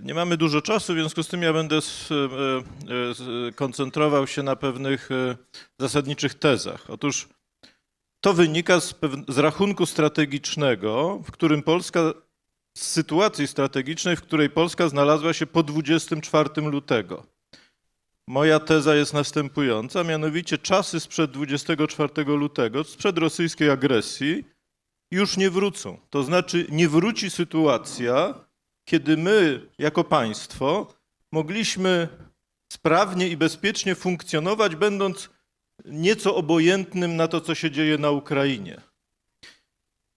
Nie mamy dużo czasu, w związku z tym ja będę e, e, koncentrował się na pewnych e, zasadniczych tezach. Otóż to wynika z, z rachunku strategicznego, w którym Polska, z sytuacji strategicznej, w której Polska znalazła się po 24 lutego. Moja teza jest następująca, mianowicie czasy sprzed 24 lutego, sprzed rosyjskiej agresji, już nie wrócą. To znaczy nie wróci sytuacja, kiedy my, jako państwo, mogliśmy sprawnie i bezpiecznie funkcjonować, będąc nieco obojętnym na to, co się dzieje na Ukrainie.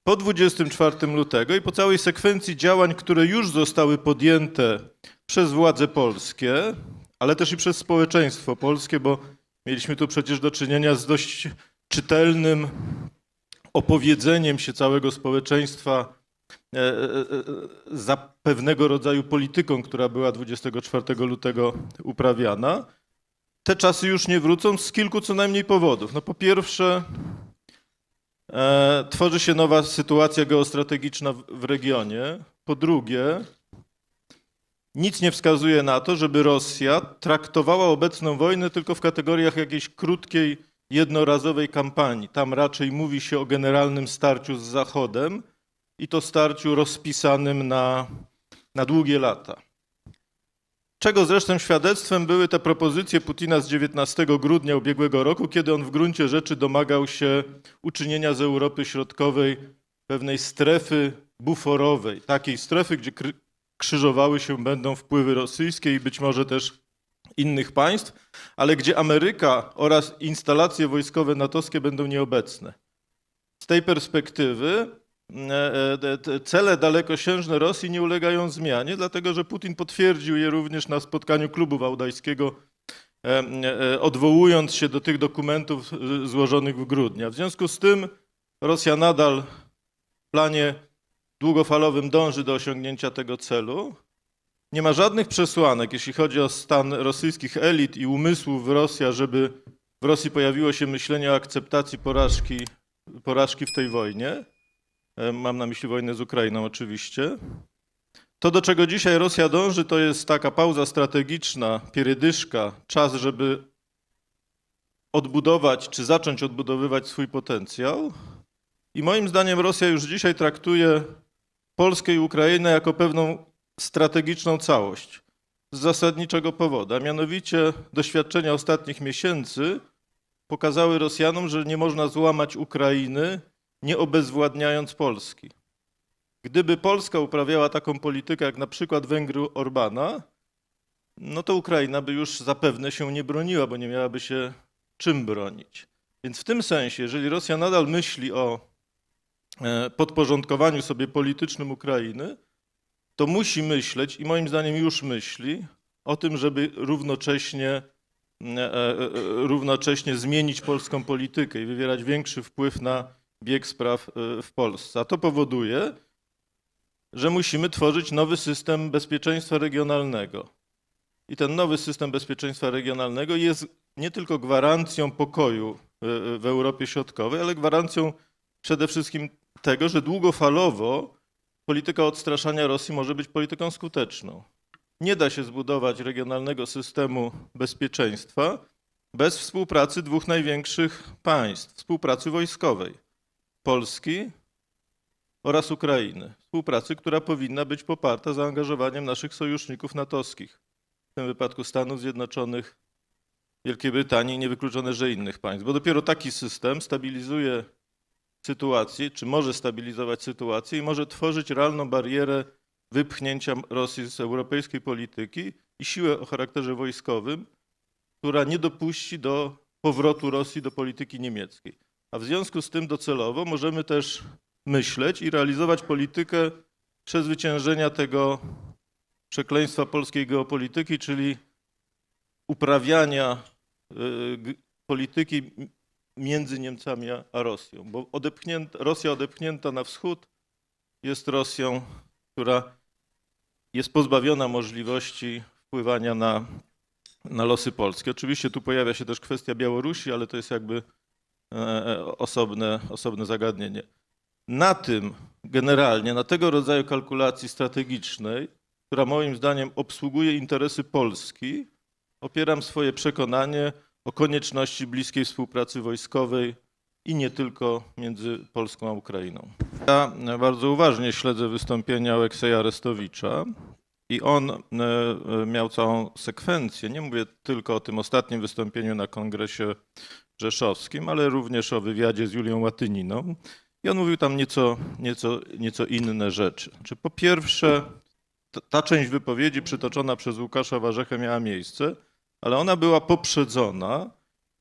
Po 24 lutego i po całej sekwencji działań, które już zostały podjęte przez władze polskie, ale też i przez społeczeństwo polskie, bo mieliśmy tu przecież do czynienia z dość czytelnym opowiedzeniem się całego społeczeństwa za pewnego rodzaju polityką, która była 24 lutego uprawiana. Te czasy już nie wrócą z kilku co najmniej powodów. No po pierwsze, e, tworzy się nowa sytuacja geostrategiczna w, w regionie. Po drugie, nic nie wskazuje na to, żeby Rosja traktowała obecną wojnę tylko w kategoriach jakiejś krótkiej, jednorazowej kampanii. Tam raczej mówi się o generalnym starciu z Zachodem i to starciu rozpisanym na, na długie lata. Czego zresztą świadectwem były te propozycje Putina z 19 grudnia ubiegłego roku, kiedy on w gruncie rzeczy domagał się uczynienia z Europy Środkowej pewnej strefy buforowej, takiej strefy, gdzie krzyżowały się będą wpływy rosyjskie i być może też innych państw, ale gdzie Ameryka oraz instalacje wojskowe natowskie będą nieobecne. Z tej perspektywy cele dalekosiężne Rosji nie ulegają zmianie, dlatego że Putin potwierdził je również na spotkaniu klubu wałdajskiego, e, e, odwołując się do tych dokumentów e, złożonych w grudniu. W związku z tym Rosja nadal w planie długofalowym dąży do osiągnięcia tego celu. Nie ma żadnych przesłanek, jeśli chodzi o stan rosyjskich elit i umysłów w Rosji, żeby w Rosji pojawiło się myślenie o akceptacji porażki, porażki w tej wojnie. E, Mam na myśli wojnę z Ukrainą oczywiście. To, do czego dzisiaj Rosja dąży, to jest taka pauza strategiczna, pierdyszka, czas, żeby odbudować czy zacząć odbudowywać swój potencjał. I moim zdaniem Rosja już dzisiaj traktuje Polskę i Ukrainę jako pewną strategiczną całość z zasadniczego powodu, a mianowicie doświadczenia ostatnich miesięcy pokazały Rosjanom, że nie można złamać Ukrainy, nie obezwładniając Polski. Gdyby Polska uprawiała taką politykę jak na przykład Węgry Orbana, no to Ukraina by już zapewne się nie broniła, bo nie miałaby się czym bronić. Więc w tym sensie, jeżeli Rosja nadal myśli o e, podporządkowaniu sobie politycznym Ukrainy, to musi myśleć i moim zdaniem już myśli o tym, żeby równocześnie, e, e, równocześnie zmienić polską politykę i wywierać większy wpływ na bieg spraw e, w Polsce. A to powoduje, że musimy tworzyć nowy system bezpieczeństwa regionalnego. I ten nowy system bezpieczeństwa regionalnego jest nie tylko gwarancją pokoju e, e, w Europie Środkowej, ale gwarancją przede wszystkim tego, że długofalowo polityka odstraszania Rosji może być polityką skuteczną. Nie da się zbudować regionalnego systemu bezpieczeństwa bez współpracy dwóch największych państw, współpracy wojskowej Polski oraz Ukrainy. Współpracy, która powinna być poparta zaangażowaniem naszych sojuszników natowskich, w tym wypadku Stanów Zjednoczonych, Wielkiej Brytanii i niewykluczone, że innych państw, bo dopiero taki system stabilizuje sytuację, czy może stabilizować sytuację i może tworzyć realną barierę wypchnięcia Rosji z europejskiej polityki i siłę o charakterze wojskowym, która nie dopuści do powrotu Rosji do polityki niemieckiej. A w związku z tym docelowo możemy też myśleć i realizować politykę przezwyciężenia tego przekleństwa polskiej geopolityki, czyli uprawiania y, polityki między Niemcami a- Rosją, bo odepchnięta, Rosja odepchnięta na wschód jest Rosją, która jest pozbawiona możliwości wpływania na, na losy Polski. Oczywiście tu pojawia się też kwestia Białorusi, ale to jest jakby osobne, osobne zagadnienie. Na tym generalnie, na tego rodzaju kalkulacji strategicznej która moim zdaniem obsługuje interesy Polski, opieram swoje przekonanie o konieczności bliskiej współpracy wojskowej i nie tylko między Polską a Ukrainą. Ja bardzo uważnie śledzę wystąpienia Alekseja Arestowicza i on e, e, miał całą sekwencję. Nie mówię tylko o tym ostatnim wystąpieniu na kongresie rzeszowskim, ale również o wywiadzie z Julią Łatyniną. I on mówił tam nieco, nieco, nieco inne rzeczy. Znaczy, po pierwsze, ta- część wypowiedzi przytoczona przez Łukasza Warzechę miała miejsce, ale ona była poprzedzona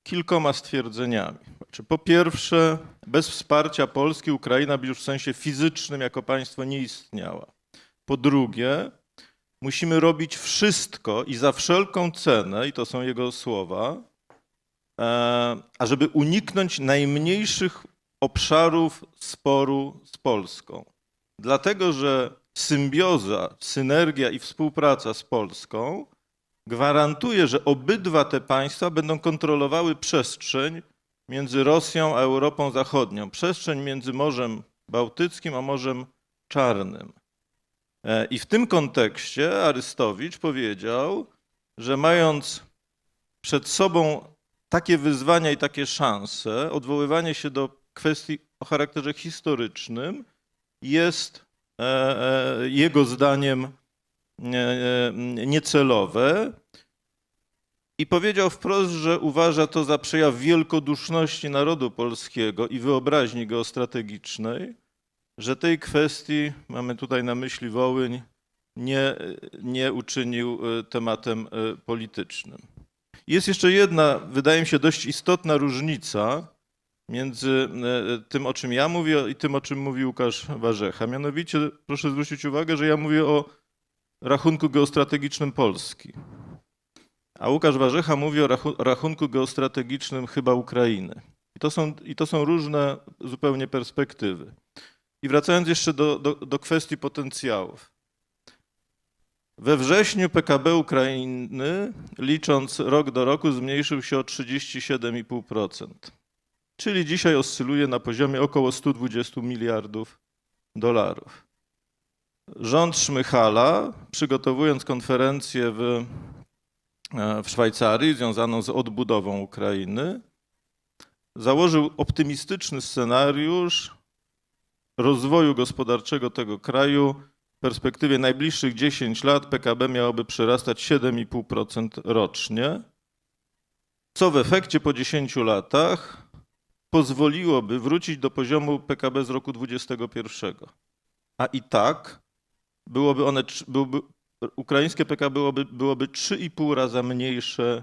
kilkoma stwierdzeniami. Znaczy, po pierwsze, bez wsparcia Polski Ukraina by już w sensie fizycznym jako państwo nie istniała. Po drugie, musimy robić wszystko i za wszelką cenę, i to są jego słowa, ażeby uniknąć najmniejszych obszarów sporu z Polską. Dlatego, że symbioza, synergia i współpraca z Polską gwarantuje, że obydwa te państwa będą kontrolowały przestrzeń między Rosją a Europą Zachodnią, przestrzeń między Morzem Bałtyckim a Morzem Czarnym. E, I w tym kontekście Arystowicz powiedział, że mając przed sobą takie wyzwania i takie szanse, odwoływanie się do kwestii o charakterze historycznym jest e, e, jego zdaniem niecelowe. I powiedział wprost, że uważa to za przejaw wielkoduszności narodu polskiego i wyobraźni geostrategicznej, że tej kwestii, mamy tutaj na myśli Wołyń, nie, nie uczynił e, tematem politycznym. Jest jeszcze jedna, wydaje mi się, dość istotna różnica między e, tym, o czym ja mówię, i tym, o czym mówi Łukasz Warzecha. Mianowicie, proszę zwrócić uwagę, że ja mówię o rachunku geostrategicznym Polski. A Łukasz Warzecha mówi o rachu- rachunku geostrategicznym chyba Ukrainy. I to są, i to są różne zupełnie perspektywy. I wracając jeszcze do, do, do kwestii potencjałów. We wrześniu PKB Ukrainy, licząc rok do roku, zmniejszył się o 37,5%. Czyli dzisiaj oscyluje na poziomie około 120 miliardów dolarów. Rząd Szmychala, przygotowując konferencję w, e, w Szwajcarii związaną z odbudową Ukrainy, założył optymistyczny scenariusz rozwoju gospodarczego tego kraju. W perspektywie najbliższych 10 lat PKB miałoby przyrastać 7,5% rocznie, co w efekcie po 10 latach pozwoliłoby wrócić do poziomu PKB z roku 2021. A i tak byłoby one, byłoby, ukraińskie PKB byłoby, byłoby 3,5 raza mniejsze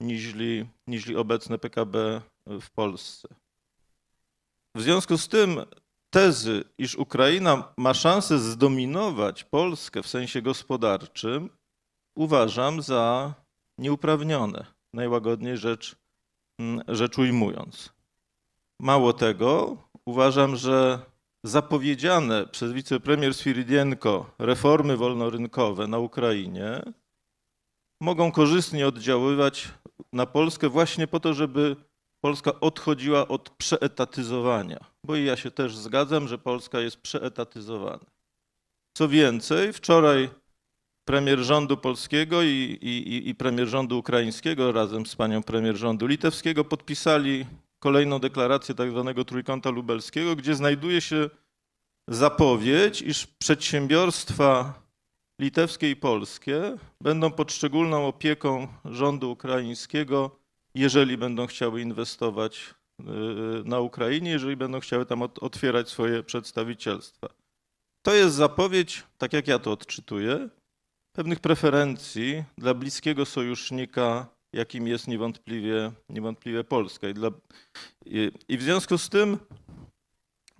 niźli, niźli obecne PKB w Polsce. W związku z tym tezy, iż Ukraina ma szansę zdominować Polskę w sensie gospodarczym, uważam za nieuprawnione, najłagodniej rzecz, mm, rzecz ujmując. Mało tego, uważam, że zapowiedziane przez wicepremier Swiridienko reformy wolnorynkowe na Ukrainie mogą korzystnie oddziaływać na Polskę właśnie po to, żeby Polska odchodziła od przeetatyzowania. Bo i ja się też zgadzam, że Polska jest przeetatyzowana. Co więcej, wczoraj premier rządu polskiego i, i, i premier rządu ukraińskiego razem z panią premier rządu litewskiego podpisali kolejną deklarację tak zwanego trójkąta lubelskiego, gdzie znajduje się zapowiedź, iż przedsiębiorstwa litewskie i polskie będą pod szczególną opieką rządu ukraińskiego, jeżeli będą chciały inwestować y, na Ukrainie, jeżeli będą chciały tam ot- otwierać swoje przedstawicielstwa. To jest zapowiedź, tak jak ja to odczytuję, pewnych preferencji dla bliskiego sojusznika, jakim jest niewątpliwie, niewątpliwie Polska. I, dla, i, I w związku z tym,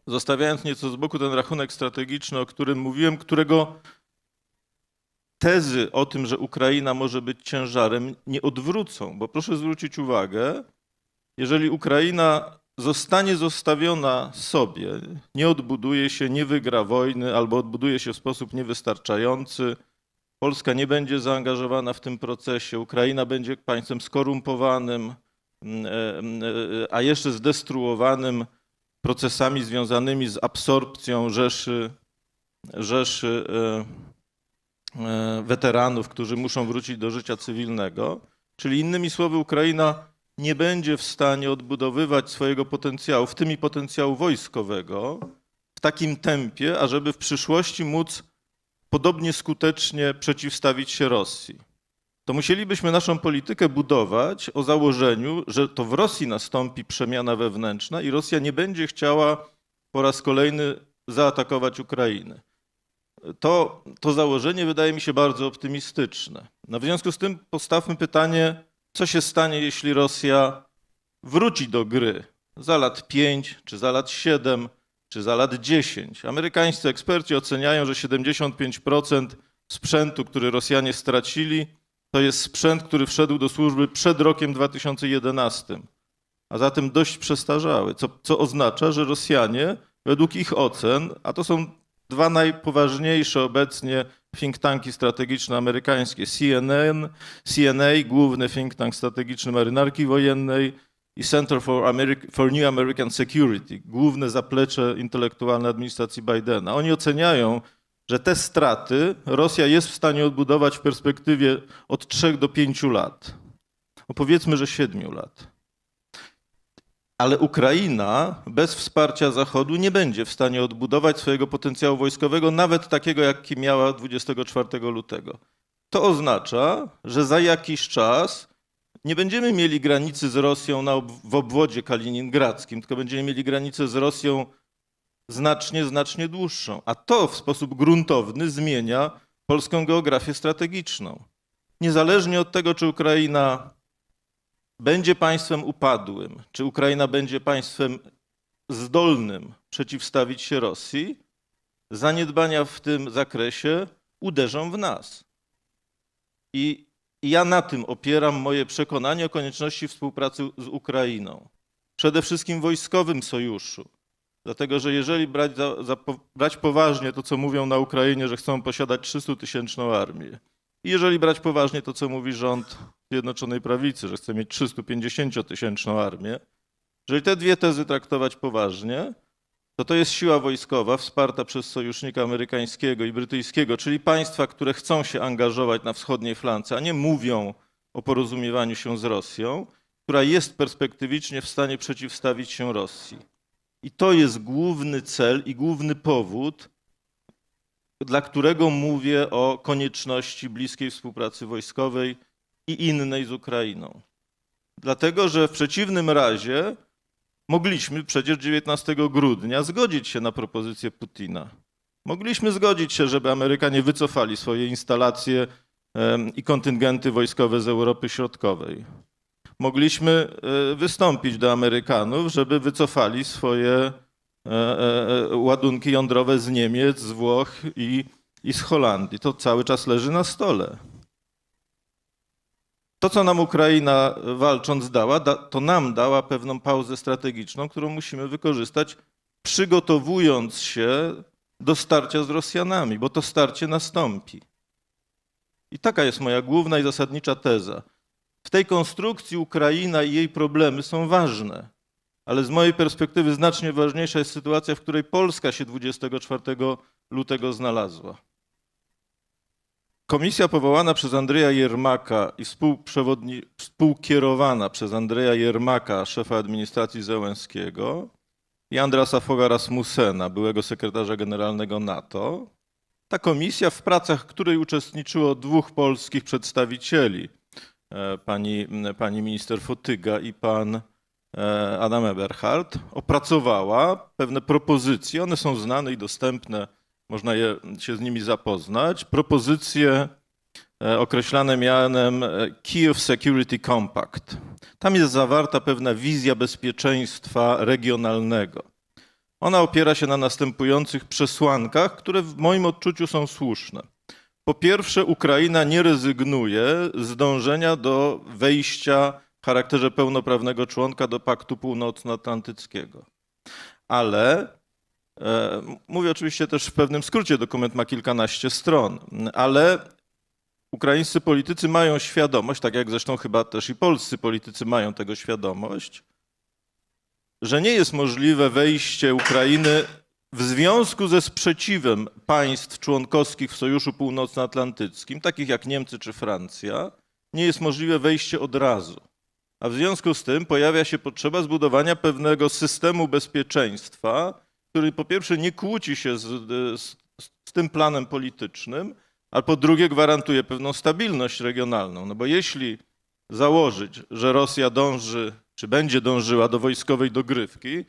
zostawiając nieco z boku ten rachunek strategiczny, o którym mówiłem, którego tezy o tym, że Ukraina może być ciężarem, nie odwrócą, bo proszę zwrócić uwagę, jeżeli Ukraina zostanie zostawiona sobie, nie odbuduje się, nie wygra wojny albo odbuduje się w sposób niewystarczający, Polska nie będzie zaangażowana w tym procesie, Ukraina będzie państwem skorumpowanym, mm, e, mm, e, a jeszcze zdestruowanym procesami związanymi z absorpcją Rzeszy, Rzeszy e, e, weteranów, którzy muszą wrócić do życia cywilnego. Czyli innymi słowy, Ukraina nie będzie w stanie odbudowywać swojego potencjału, w tym i potencjału wojskowego, w takim tempie, ażeby w przyszłości móc podobnie skutecznie przeciwstawić się Rosji. To musielibyśmy naszą politykę budować o założeniu, że to w Rosji nastąpi przemiana wewnętrzna i Rosja nie będzie chciała po raz kolejny zaatakować Ukrainy. To, to założenie wydaje mi się bardzo optymistyczne. No w związku z tym postawmy pytanie, co się stanie, jeśli Rosja wróci do gry za lat 5, czy za lat 7, czy za lat 10. Amerykańscy eksperci oceniają, że 75% sprzętu, który Rosjanie stracili, to jest sprzęt, który wszedł do służby przed rokiem 2011, a zatem dość przestarzały, co, co oznacza, że Rosjanie, według ich ocen, a to są dwa najpoważniejsze obecnie think tanki strategiczne amerykańskie, CNN, CNA, główny think tank strategiczny marynarki wojennej i Center for, Ameri- for New American Security, główne zaplecze intelektualne administracji Bidena. Oni oceniają, że te straty Rosja jest w stanie odbudować w perspektywie od 3 do 5 lat. No powiedzmy, że 7 lat. Ale Ukraina bez wsparcia Zachodu nie będzie w stanie odbudować swojego potencjału wojskowego, nawet takiego, jaki miała 24 lutego. To oznacza, że za jakiś czas nie będziemy mieli granicy z Rosją na w obwodzie kaliningradzkim, tylko będziemy mieli granicę z Rosją znacznie, znacznie dłuższą. A to w sposób gruntowny zmienia polską geografię strategiczną. Niezależnie od tego, czy Ukraina będzie państwem upadłym, czy Ukraina będzie państwem zdolnym przeciwstawić się Rosji, zaniedbania w tym zakresie uderzą w nas. I ja na tym opieram moje przekonanie o konieczności współpracy z Ukrainą. Przede wszystkim wojskowym sojuszu. Dlatego, że jeżeli brać, za, za, brać poważnie to, co mówią na Ukrainie, że chcą posiadać 300-tysięczną armię, i jeżeli brać poważnie to, co mówi rząd Zjednoczonej Prawicy, że chce mieć 350-tysięczną armię, jeżeli te dwie tezy traktować poważnie, to to jest siła wojskowa wsparta przez sojusznika amerykańskiego i brytyjskiego, czyli państwa, które chcą się angażować na wschodniej flance, a nie mówią o porozumiewaniu się z Rosją, która jest perspektywicznie w stanie przeciwstawić się Rosji. I to jest główny cel i główny powód, dla którego mówię o konieczności bliskiej współpracy wojskowej i innej z Ukrainą. Dlatego, że w przeciwnym razie mogliśmy przecież 19 grudnia zgodzić się na propozycję Putina. Mogliśmy zgodzić się, żeby Amerykanie wycofali swoje instalacje i kontyngenty wojskowe z Europy Środkowej. Mogliśmy e, wystąpić do Amerykanów, żeby wycofali swoje ładunki jądrowe z Niemiec, z Włoch i, i z Holandii. To cały czas leży na stole. To, co nam Ukraina e, walcząc dała, da, to nam dała pewną pauzę strategiczną, którą musimy wykorzystać, przygotowując się do starcia z Rosjanami, bo to starcie nastąpi. I taka jest moja główna i zasadnicza teza. W tej konstrukcji Ukraina i jej problemy są ważne, ale z mojej perspektywy znacznie ważniejsza jest sytuacja, w której Polska się 24 lutego znalazła. Komisja powołana przez Andrzeja Jermaka i współkierowana przez Andrzeja Jermaka, szefa administracji Zełenskiego, i Andrasa Foga Rasmussena, byłego sekretarza generalnego NATO. Ta komisja, w pracach której uczestniczyło dwóch polskich przedstawicieli, e, pani, pani minister Fotyga i pan Adam Eberhard, opracowała pewne propozycje. One są znane i dostępne, można je, się z nimi zapoznać. Propozycje e, określane mianem e, Kiev Security Compact. Tam jest zawarta pewna wizja bezpieczeństwa regionalnego. Ona opiera się na następujących przesłankach, które w moim odczuciu są słuszne. Po pierwsze, Ukraina nie rezygnuje z dążenia do wejścia charakterze pełnoprawnego członka do Paktu Północnoatlantyckiego. Ale e, mówię oczywiście też w pewnym skrócie, dokument ma kilkanaście stron, ale ukraińscy politycy mają świadomość, tak jak zresztą chyba też i polscy politycy mają tego świadomość, że nie jest możliwe wejście Ukrainy w związku ze sprzeciwem państw członkowskich w Sojuszu Północnoatlantyckim, takich jak Niemcy czy Francja, nie jest możliwe wejście od razu. A w związku z tym pojawia się potrzeba zbudowania pewnego systemu bezpieczeństwa, który po pierwsze nie kłóci się z, z, z tym planem politycznym, a po drugie gwarantuje pewną stabilność regionalną. No bo jeśli założyć, że Rosja dąży, czy będzie dążyła do wojskowej dogrywki,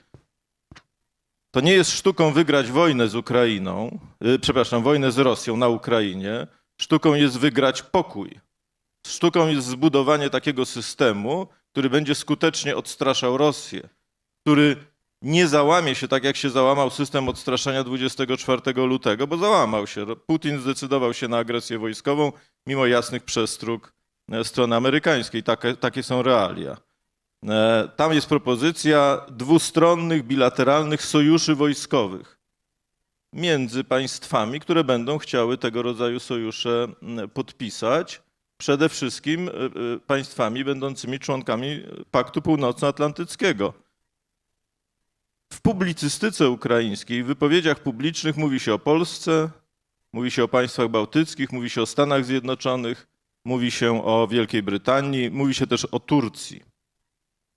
to nie jest sztuką wygrać wojnę z Ukrainą, y, przepraszam, wojnę z Rosją na Ukrainie. Sztuką jest wygrać pokój. Sztuką jest zbudowanie takiego systemu, który będzie skutecznie odstraszał Rosję, który nie załamie się tak, jak się załamał system odstraszania 24 lutego, bo załamał się. Putin zdecydował się na agresję wojskową, mimo jasnych przestróg e, strony amerykańskiej. Takie, takie są realia. E, Tam jest propozycja dwustronnych, bilateralnych sojuszy wojskowych między państwami, które będą chciały tego rodzaju sojusze podpisać. Przede wszystkim e, e, państwami będącymi członkami Paktu Północnoatlantyckiego. W publicystyce ukraińskiej, w wypowiedziach publicznych mówi się o Polsce, mówi się o państwach bałtyckich, mówi się o Stanach Zjednoczonych, mówi się o Wielkiej Brytanii, mówi się też o Turcji.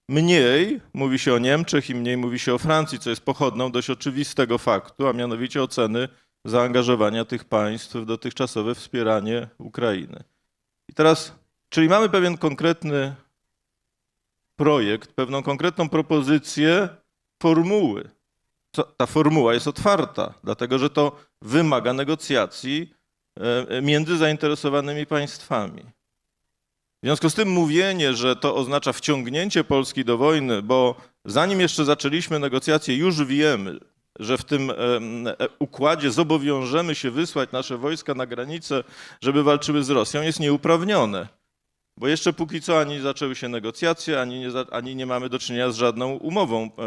Mniej mówi się o Niemczech i mniej mówi się o Francji, co jest pochodną dość oczywistego faktu, a mianowicie oceny zaangażowania tych państw w dotychczasowe wspieranie Ukrainy. I teraz, czyli mamy pewien konkretny projekt, pewną konkretną propozycję formuły. Ta formuła jest otwarta, dlatego że to wymaga negocjacji e, między zainteresowanymi państwami. W związku z tym mówienie, że to oznacza wciągnięcie Polski do wojny, bo zanim jeszcze zaczęliśmy negocjacje, już wiemy, że w tym e, układzie zobowiążemy się wysłać nasze wojska na granicę, żeby walczyły z Rosją, jest nieuprawnione. Bo jeszcze póki co ani zaczęły się negocjacje, ani nie, ani nie mamy do czynienia z żadną umową e,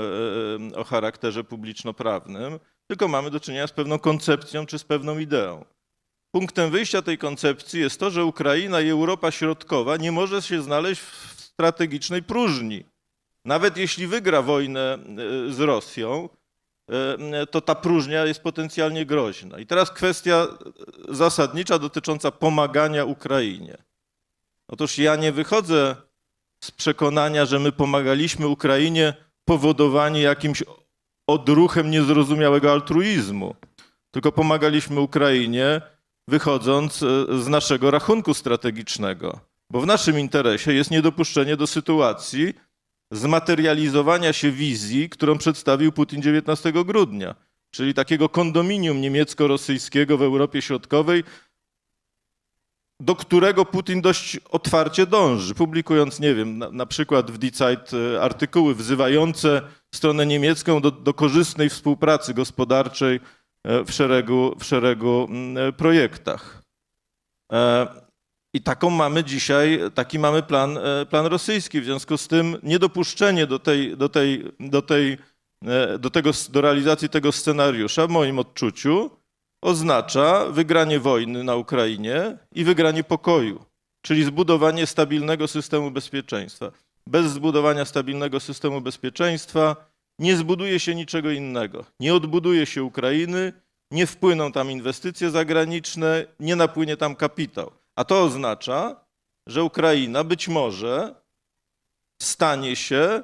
e, o charakterze publiczno-prawnym, tylko mamy do czynienia z pewną koncepcją czy z pewną ideą. Punktem wyjścia tej koncepcji jest to, że Ukraina i Europa Środkowa nie może się znaleźć w strategicznej próżni. Nawet jeśli wygra wojnę z Rosją, to ta próżnia jest potencjalnie groźna. I teraz kwestia zasadnicza dotycząca pomagania Ukrainie. Otóż ja nie wychodzę z przekonania, że my pomagaliśmy Ukrainie powodowani jakimś odruchem niezrozumiałego altruizmu, tylko pomagaliśmy Ukrainie wychodząc e, z naszego rachunku strategicznego. Bo w naszym interesie jest niedopuszczenie do sytuacji zmaterializowania się wizji, którą przedstawił Putin 19 grudnia, czyli takiego kondominium niemiecko-rosyjskiego w Europie Środkowej, do którego Putin dość otwarcie dąży, publikując, nie wiem, na, na przykład w Die Zeit e, artykuły wzywające stronę niemiecką do, do korzystnej współpracy gospodarczej e, w szeregu, w szeregu mm, e, projektach. I taką mamy dzisiaj, taki mamy plan, e, plan rosyjski. W związku z tym niedopuszczenie do, tej, do, tej, do, tej, e, do, tego, do realizacji tego scenariusza w moim odczuciu oznacza wygranie wojny na Ukrainie i wygranie pokoju, czyli zbudowanie stabilnego systemu bezpieczeństwa. Bez zbudowania stabilnego systemu bezpieczeństwa nie zbuduje się niczego innego. Nie odbuduje się Ukrainy, nie wpłyną tam inwestycje zagraniczne, nie napłynie tam kapitał. A to oznacza, że Ukraina być może stanie się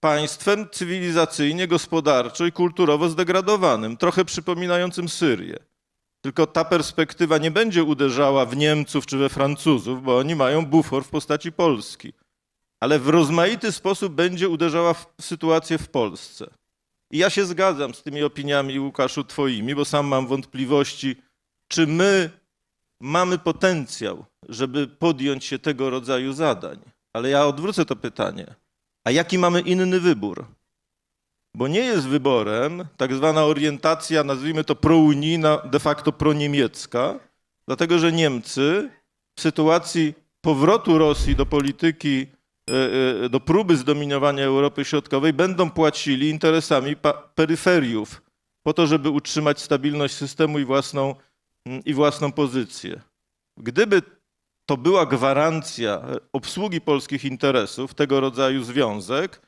państwem cywilizacyjnie, gospodarczo i kulturowo zdegradowanym, trochę przypominającym Syrię. Tylko ta perspektywa nie będzie uderzała w Niemców czy we Francuzów, bo oni mają bufor w postaci Polski, ale w rozmaity sposób będzie uderzała w sytuację w Polsce. I ja się zgadzam z tymi opiniami, Łukaszu, twoimi, bo sam mam wątpliwości, czy my mamy potencjał, żeby podjąć się tego rodzaju zadań. Ale ja odwrócę to pytanie. A jaki mamy inny wybór? Bo nie jest wyborem tak zwana orientacja, nazwijmy to prounijna, de facto proniemiecka, dlatego że Niemcy w sytuacji powrotu Rosji do polityki, e, e, do próby zdominowania Europy Środkowej będą płacili interesami peryferiów po to, żeby utrzymać stabilność systemu i własną, i własną pozycję. Gdyby to była gwarancja e, obsługi polskich interesów, tego rodzaju związek,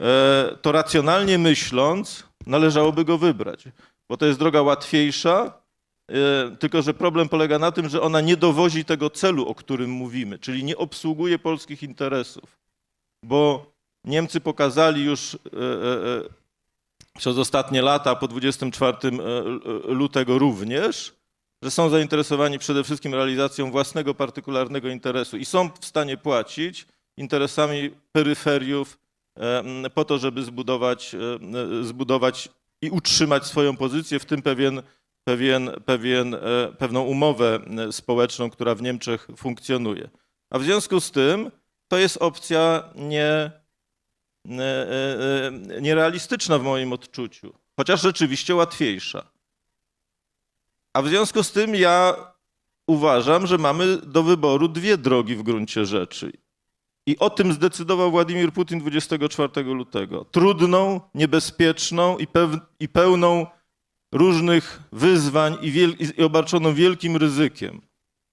e, to racjonalnie myśląc, należałoby go wybrać. bo to jest droga łatwiejsza, e, tylko że problem polega na tym, że ona nie dowozi tego celu, o którym mówimy, czyli nie obsługuje polskich interesów, bo Niemcy pokazali już przez ostatnie lata, po 24 e, lutego również, że są zainteresowani przede wszystkim realizacją własnego partykularnego interesu i są w stanie płacić interesami peryferiów po to, żeby zbudować, zbudować i utrzymać swoją pozycję, w tym pewien, pewien, pewien, e, pewną umowę e, społeczną, która w Niemczech funkcjonuje. A w związku z tym to jest opcja nie, e, nierealistyczna w moim odczuciu, chociaż rzeczywiście łatwiejsza. A w związku z tym ja uważam, że mamy do wyboru dwie drogi w gruncie rzeczy. I o tym zdecydował Władimir Putin 24 lutego. Trudną, niebezpieczną i, i pełną różnych wyzwań i, i obarczoną wielkim ryzykiem.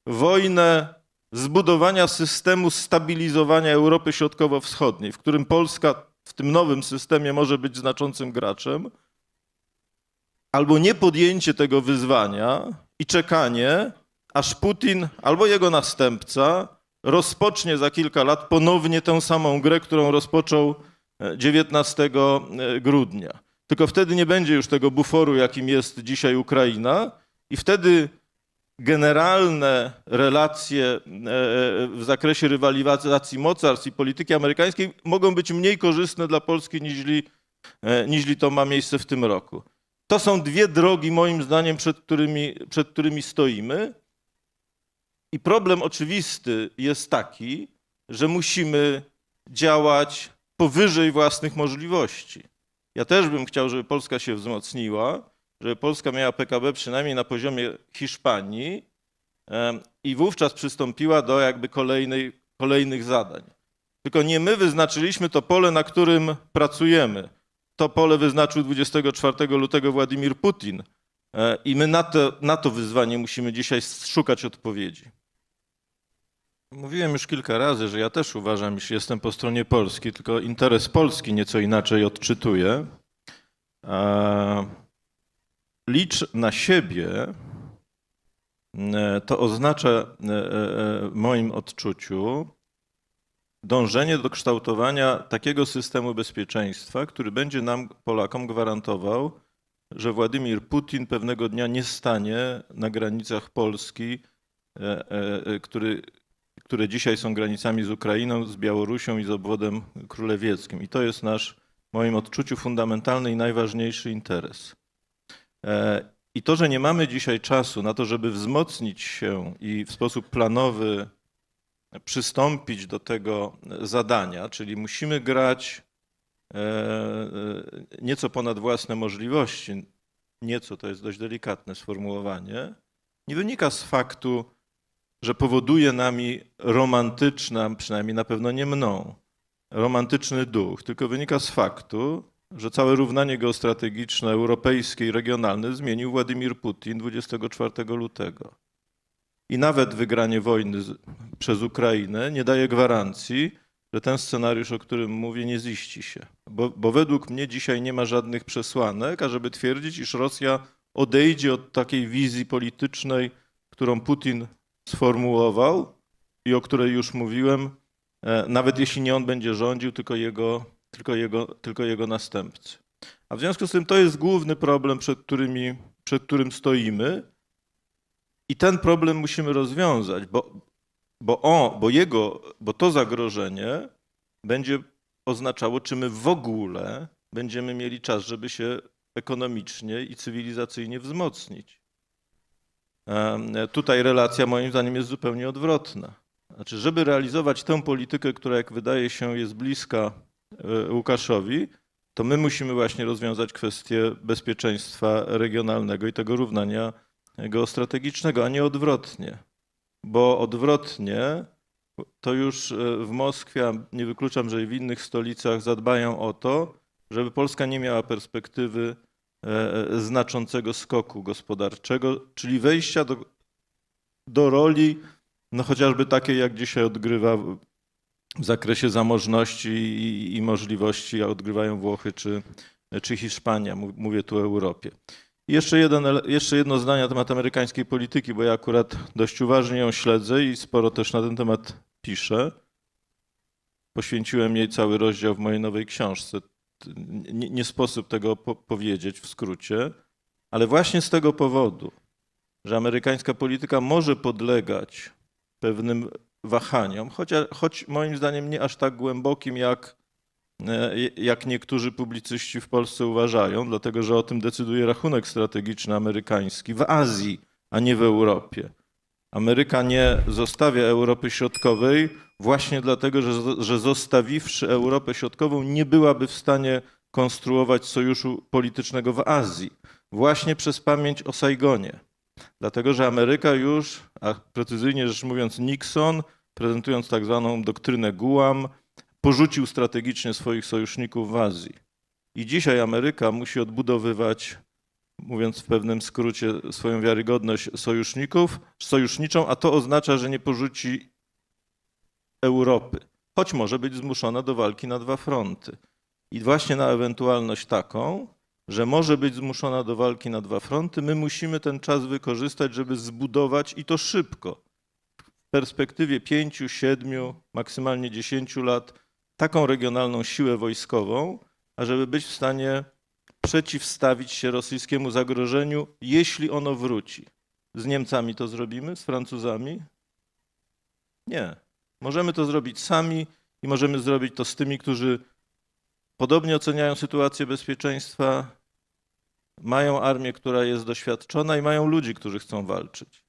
Wojnę zbudowania systemu stabilizowania Europy Środkowo-Wschodniej, w którym Polska w tym nowym systemie może być znaczącym graczem, albo nie podjęcie tego wyzwania i czekanie, aż Putin albo jego następca rozpocznie za kilka lat ponownie tę samą grę, którą rozpoczął e, 19 grudnia. Tylko wtedy nie będzie już tego buforu, jakim jest dzisiaj Ukraina, i wtedy generalne relacje e, w zakresie rywalizacji mocarstw i polityki amerykańskiej mogą być mniej korzystne dla Polski e, niźli to ma miejsce w tym roku. To są dwie drogi, moim zdaniem, przed którymi, przed którymi stoimy. I problem oczywisty jest taki, że musimy działać powyżej własnych możliwości. Ja też bym chciał, żeby Polska się wzmocniła, żeby Polska miała PKB przynajmniej na poziomie Hiszpanii i wówczas przystąpiła do jakby kolejnej, kolejnych zadań. Tylko nie my wyznaczyliśmy to pole, na którym pracujemy. To pole wyznaczył 24 lutego Władimir Putin e, i my na to, na to wyzwanie musimy dzisiaj szukać odpowiedzi. Mówiłem już kilka razy, że ja też uważam, iż jestem po stronie Polski, tylko interes Polski nieco inaczej odczytuję. E, Licz na siebie e, to oznacza w moim odczuciu dążenie do kształtowania takiego systemu bezpieczeństwa, który będzie nam, Polakom, gwarantował, że Władimir Putin pewnego dnia nie stanie na granicach Polski, e, e, e, który, które dzisiaj są granicami z Ukrainą, z Białorusią i z obwodem królewieckim. I to jest nasz, w moim odczuciu, fundamentalny i najważniejszy interes. I to, że nie mamy dzisiaj czasu na to, żeby wzmocnić się i w sposób planowy przystąpić do tego zadania, czyli musimy grać e, e, nieco ponad własne możliwości, nieco to jest dość delikatne sformułowanie, nie wynika z faktu, że powoduje nami romantyczna, przynajmniej na pewno nie mną, romantyczny duch, tylko wynika z faktu, że całe równanie geostrategiczne, europejskie i regionalne zmienił Władimir Putin 24 lutego. I nawet wygranie wojny przez Ukrainę nie daje gwarancji, że ten scenariusz, o którym mówię, nie ziści się. Bo, bo według mnie dzisiaj nie ma żadnych przesłanek, ażeby twierdzić, iż Rosja odejdzie od takiej wizji politycznej, którą Putin sformułował i o której już mówiłem, e, nawet jeśli nie on będzie rządził, tylko jego, tylko jego, tylko jego następcy. A w związku z tym to jest główny problem, przed, którymi, przed którym stoimy. I ten problem musimy rozwiązać, bo, bo, o, bo, jego, bo to zagrożenie będzie oznaczało, czy my w ogóle będziemy mieli czas, żeby się ekonomicznie i cywilizacyjnie wzmocnić. Tutaj relacja moim zdaniem jest zupełnie odwrotna. Znaczy, żeby realizować tę politykę, która jak wydaje się jest bliska e, Łukaszowi, to my musimy właśnie rozwiązać kwestię bezpieczeństwa regionalnego i tego równania geostrategicznego, a nie odwrotnie. Bo odwrotnie to już e, w Moskwie, a nie wykluczam, że i w innych stolicach zadbają o to, żeby Polska nie miała perspektywy e, znaczącego skoku gospodarczego, czyli wejścia do, do roli, no chociażby takiej, jak dzisiaj odgrywa w- zakresie zamożności i, i możliwości, odgrywają Włochy czy, czy Hiszpania, Mów- mówię tu o Europie. Jeszcze, jeden, jeszcze jedno zdanie na temat amerykańskiej polityki, bo ja akurat dość uważnie ją śledzę i sporo też na ten temat piszę. Poświęciłem jej cały rozdział w mojej nowej książce. Nie, nie sposób tego po powiedzieć w skrócie, ale właśnie z tego powodu, że amerykańska polityka może podlegać pewnym wahaniom, chociaż, choć moim zdaniem nie aż tak głębokim, jak, jak niektórzy publicyści w Polsce uważają, dlatego że o tym decyduje rachunek strategiczny amerykański w Azji, a nie w Europie. Ameryka nie zostawia Europy Środkowej właśnie dlatego, że, że zostawiwszy Europę Środkową, nie byłaby w stanie konstruować sojuszu politycznego w Azji. Właśnie przez pamięć o Saigonie. Dlatego, że Ameryka już, a precyzyjnie rzecz mówiąc Nixon, prezentując tak zwaną doktrynę Guam, porzucił strategicznie swoich sojuszników w Azji. I dzisiaj Ameryka musi odbudowywać, mówiąc w pewnym skrócie, swoją wiarygodność sojuszników, sojuszniczą, a to oznacza, że nie porzuci Europy, choć może być zmuszona do walki na dwa fronty. I właśnie na ewentualność taką, że może być zmuszona do walki na dwa fronty, my musimy ten czas wykorzystać, żeby zbudować i to szybko, w perspektywie pięciu, siedmiu, maksymalnie dziesięciu lat, taką regionalną siłę wojskową, ażeby być w stanie przeciwstawić się rosyjskiemu zagrożeniu, jeśli ono wróci. Z Niemcami to zrobimy, z Francuzami? Nie. Możemy to zrobić sami i możemy zrobić to z tymi, którzy podobnie oceniają sytuację bezpieczeństwa, mają armię, która jest doświadczona i mają ludzi, którzy chcą walczyć.